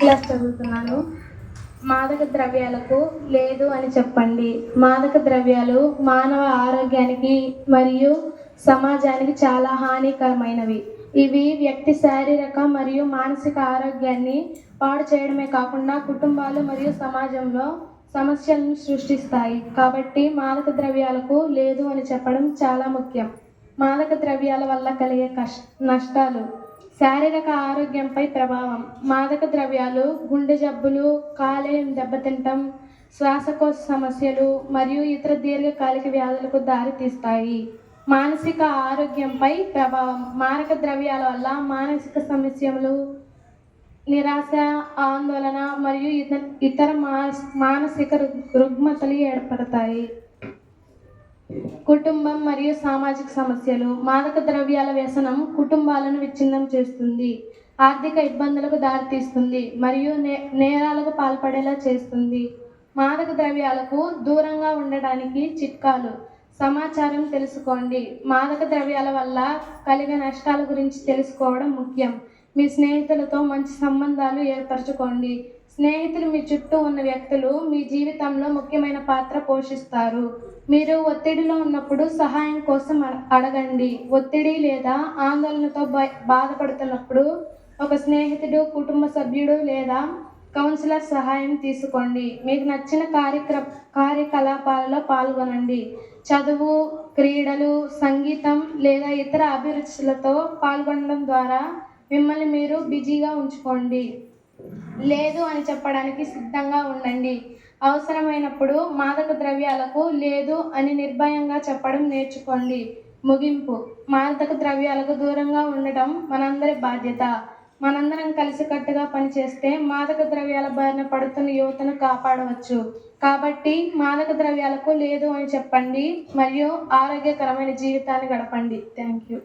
Class చదువుతున్నాను. మాదక ద్రవ్యాలకు లేదు అని చెప్పండి. మాదక ద్రవ్యాలు మానవ ఆరోగ్యానికి మరియు సమాజానికి చాలా హానికరమైనవి. ఇవి వ్యక్తి శారీరక మరియు మానసిక ఆరోగ్యాన్ని పాడు చేయడమే కాకుండా కుటుంబాలు మరియు సమాజంలో సమస్యలను సృష్టిస్తాయి. కాబట్టి మాదక ద్రవ్యాలకు లేదు అని చెప్పడం చాలా ముఖ్యం. మాదక ద్రవ్యాల వల్ల కలిగే కష్ నష్టాలు శారీరక ఆరోగ్యంపై ప్రభావం. మాదక ద్రవ్యాలు గుండె జబ్బులు కాలేయం దెబ్బతింటం శ్వాసకోశ సమస్యలు మరియు ఇతర దీర్ఘకాలిక వ్యాధులకు దారితీస్తాయి. మానసిక ఆరోగ్యంపై ప్రభావం. మారక ద్రవ్యాల వల్ల మానసిక సమస్యలు నిరాశ ఆందోళన మరియు ఇతర ఇతర మానసిక రుగ్ రుగ్మతలు ఏర్పడతాయి. కుటుంబం మరియు సామాజిక సమస్యలు మాదక ద్రవ్యాల వ్యసనం కుటుంబాలను విచ్ఛిన్నం చేస్తుంది ఆర్థిక ఇబ్బందులకు దారితీస్తుంది మరియు నే నేరాలకు పాల్పడేలా చేస్తుంది. మాదక ద్రవ్యాలకు దూరంగా ఉండడానికి చిట్కాలు. సమాచారం తెలుసుకోండి. మాదక ద్రవ్యాల వల్ల కలిగే నష్టాల గురించి తెలుసుకోవడం ముఖ్యం. మీ స్నేహితులతో మంచి సంబంధాలు ఏర్పరచుకోండి. స్నేహితులు మీ చుట్టూ ఉన్న వ్యక్తులు మీ జీవితంలో ముఖ్యమైన పాత్ర పోషిస్తారు. మీరు ఒత్తిడిలో ఉన్నప్పుడు సహాయం కోసం అడగండి. ఒత్తిడి లేదా ఆందోళనతో బాధపడుతున్నప్పుడు ఒక స్నేహితుడు కుటుంబ సభ్యుడు లేదా కౌన్సిలర్ సహాయం తీసుకోండి. మీకు నచ్చిన కార్యక్ర కార్యకలాపాలలో పాల్గొనండి. చదువు క్రీడలు సంగీతం లేదా ఇతర అభిరుచులతో పాల్గొనడం ద్వారా మిమ్మల్ని మీరు బిజీగా ఉంచుకోండి. లేదు అని చెప్పడానికి సిద్ధంగా ఉండండి. అవసరమైనప్పుడు మాదక ద్రవ్యాలకు లేదు అని నిర్భయంగా చెప్పడం నేర్చుకోండి. ముగింపు. మాదక ద్రవ్యాలకు దూరంగా ఉండటం మనందరి బాధ్యత. మనందరం కలిసికట్టుగా పనిచేస్తే మాదక ద్రవ్యాల బారిన పడుతున్న యువతను కాపాడవచ్చు. కాబట్టి మాదక ద్రవ్యాలకు లేదు అని చెప్పండి. మరియు ఆరోగ్యకరమైన జీవితాన్ని గడపండి. Thank you